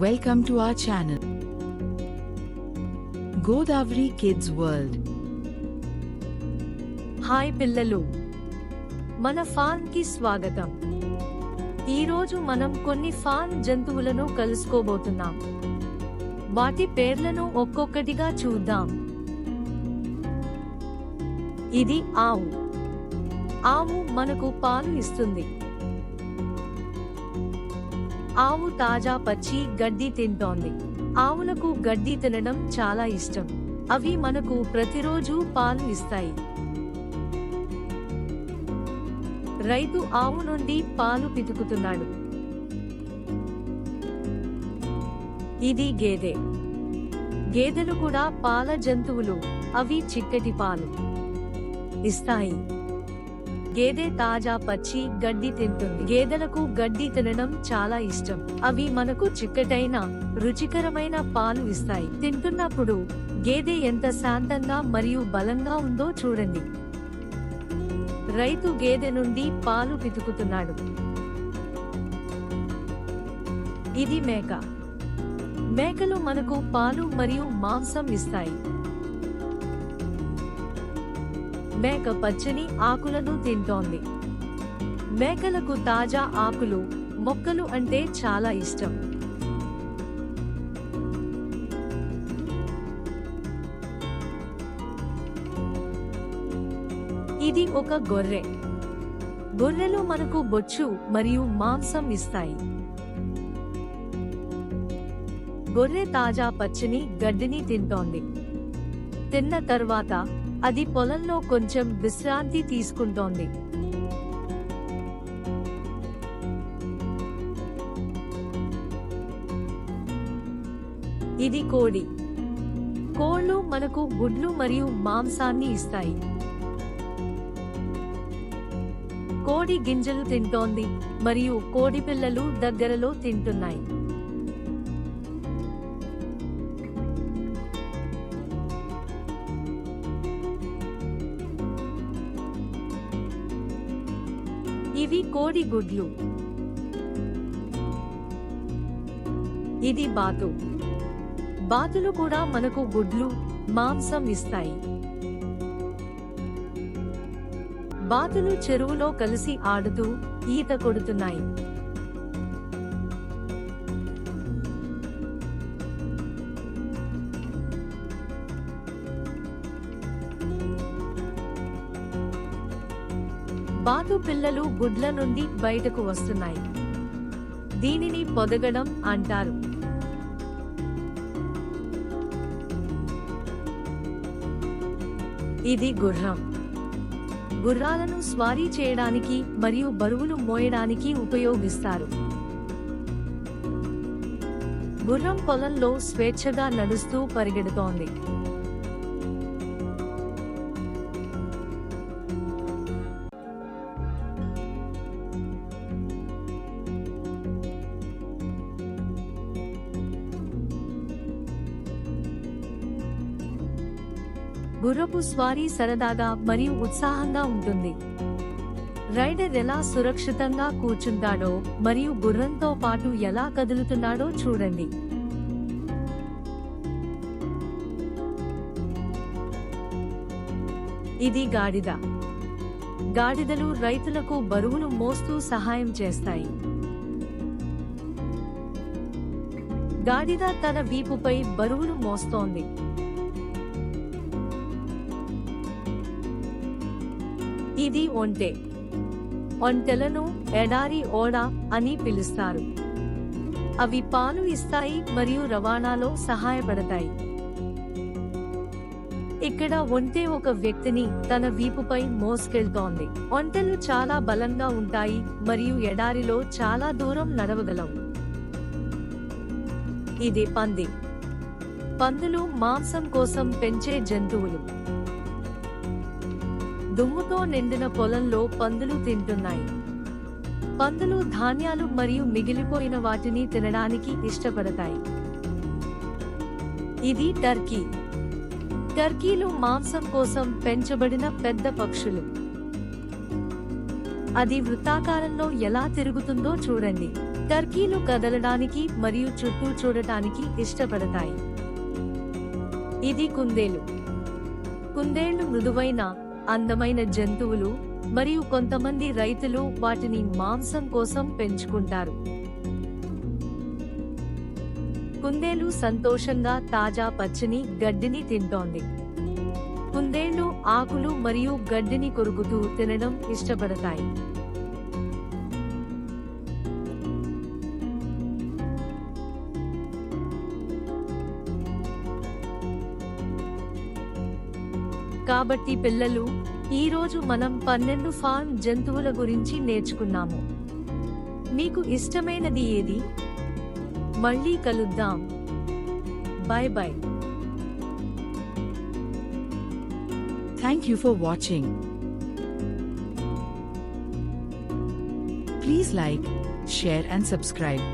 Welcome to our channel Godavari kids world hi పిల్లలు. మన ఫాన్కి స్వాగతం. ఈరోజు మనం కొన్ని ఫాన్ జంతువులను కలుసుకోబోతున్నాం. వాటి పేర్లను ఒక్కొక్కటిగా చూద్దాం. ఇది ఆవు. ఆవు మనకు పాలు ఇస్తుంది. ఆవు తాజా పచ్చి గడ్డి తింటోంది. ఆవులకు గడ్డి తినడం చాలా ఇష్టం. అవి మనకు ప్రతిరోజు పాలు ఇస్తాయి. రైతు ఆవు నుండి పాలు పితుకుతున్నాడు. ఇది గేదె. గేదెలు కూడా పాల జంతువులు. అవి చిక్కటి పాలు. ఇస్తాయి. గేదె తాజా పచ్చి గడ్డి తింటుంది. గేదెలకు గడ్డి తినడం చాలా ఇష్టం. అవి మనకు చిక్కటైన రుచికరమైన పాలు ఇస్తాయి. తింటున్నప్పుడు గేదె ఎంత శాంతంగా మరియు బలంగా ఉందో చూడండి. రైతు గేదె నుండి పాలు పితుకుతున్నాడు. ఇది మేక. మేకలు మనకు పాలు మరియు మాంసం ఇస్తాయి. మేక పచ్చని ఆకులను తింటోంది. మేకలకు తాజా ఆకులు మొక్కలు అంటే చాలా ఇష్టం. ఇది ఒక గొర్రె. గొర్రెలు మనకు బొచ్చు మరియు మాంసం ఇస్తాయి. గొర్రె తాజా పచ్చని గడ్డిని తింటోంది. తిన్న తర్వాత అది పొలంలో కొంచెం విశ్రాంతి తీసుకుంటోంది. ఇది కోడి. కోళ్ళు మనకు గుడ్లు మరియు మాంసాన్ని ఇస్తాయి. కోడి గింజలు తింటోంది మరియు కోడి పిల్లలు దగ్గరలో తింటున్నాయి. ఇవి కోడి గుడ్లు. ఇది బాతు. బాతులు కూడా మనకు గుడ్లు మాంసం ఇస్తాయి. బాతులు చెరువులో కలిసి ఆడుతూ ఈత కొడుతున్నాయి. బాతు పిల్లలు గుడ్ల నుండి బయటకు వస్తున్నాయి. దీనిని పొదగడం అంటారు. ఇది గుర్రం. గుర్రాలను స్వారీ చేయడానికి మరియు బరువులు మోయడానికి ఉపయోగిస్తారు. గుర్రం పొలంలో స్వేచ్ఛగా నడుస్తూ పరిగెడుతోంది. గుర్రపు స్వారీ సరదాగా మరియు ఉత్సాహంగా ఉంటుంది. రైడర్ ఎలా సురక్షితంగా కూర్చుంటాడో మరియు గుర్రంతో పాటు ఎలా కదులుతున్నాడో చూడండి. ఇది గాడిద. గాడిదలు రైతులకు బరువులు మోస్తూ సహాయం చేస్తాయి. గాడిద తన వీపుపై బరువులు మోస్తోంది. ఇది ఒంటె. ఒంటెలను ఎడారి ఓడ అని పిలుస్తారు. అవి పాలు ఇస్తాయి మరియు రవాణాలో సహాయపడతాయి. ఇక్కడ ఒంటె ఒక వ్యక్తిని తన వీపుపై మోసుకెళ్తోంది. ఒంటెలు చాలా బలంగా ఉంటాయి మరియు ఎడారిలో చాలా దూరం నడవగలవు. ఇది పంది. పందులు మాంసం కోసం పెంచే జంతువులు. దుమ్ముతో నిండిన పొలంలో పందులు తింటున్నాయి. పందులు ధాన్యాలు మరియు మిగిలిపోయిన వాటిని తినడానికి ఇష్టపడతాయి. ఇది టర్కీ. టర్కీలు మాంసం కోసం పెంచబడిన పెద్ద పక్షులు. అది వృత్తాకారంలో ఎలా తిరుగుతుందో చూడండి. టర్కీలు కదలడానికి మరియు చుట్టూ చూడటానికి ఇష్టపడతాయి. ఇది కుందేలు. కుందేళ్ళు మృదువైన అందమైన జంతువులు మరియు కొంతమంది రైతులు వాటిని మాంసం కోసం పెంచుకుంటారు. కుందేలు సంతోషంగా తాజా పచ్చని గడ్డిని తింటోంది. కుందేళ్ళు ఆకులు మరియు గడ్డిని కొరుకుతూ తినడం ఇష్టపడతాయి. కాబట్టి పిల్లలు ఈ రోజు మనం పన్నెండు ఫార్మ్ జంతువుల గురించి నేర్చుకున్నాము. మీకు ఇష్టమైనది ఏది? మళ్ళీ కలుద్దాం. Bye bye thank you for watching please like share and subscribe